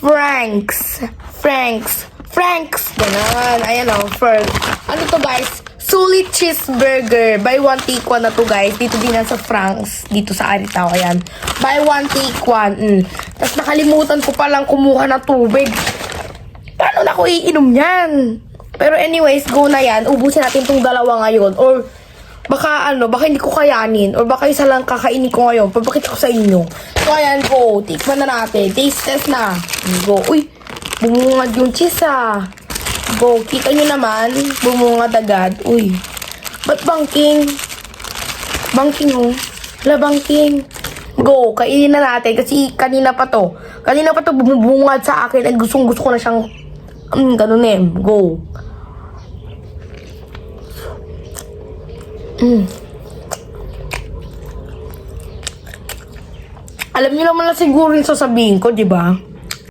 Franks. Franks. Franks. Ganon. Ayan o, first. Ano to guys? Sulit cheeseburger. Buy one, take one na to guys. Dito din yan sa Franks. Dito sa Aritaw. Ayan. Buy one, take one. Mm. Tapos nakalimutan ko palang kumuha ng tubig. Paano na ako iinom yan? Pero anyways, go na yan. Ubusin natin tong dalawa ngayon. Or baka ano, baka hindi ko kayanin. Or baka isa lang kakainin ko ngayon. Papakita ko sa inyo. So ayan, go. Tikman na natin. Taste test na. Go. Uy, bumungad yung cheese ah. Go. Kita nyo naman, bumungad agad. Uy, ba't bangking? Bangking oh. Wala bangking. Go, kainin na natin kasi kanina pa to. Kanina pa to bumubungad sa akin at gustong gusto ko na siyang um, ganun eh. Go. Mm. Alam niyo naman na siguro yung sasabihin ko, di ba?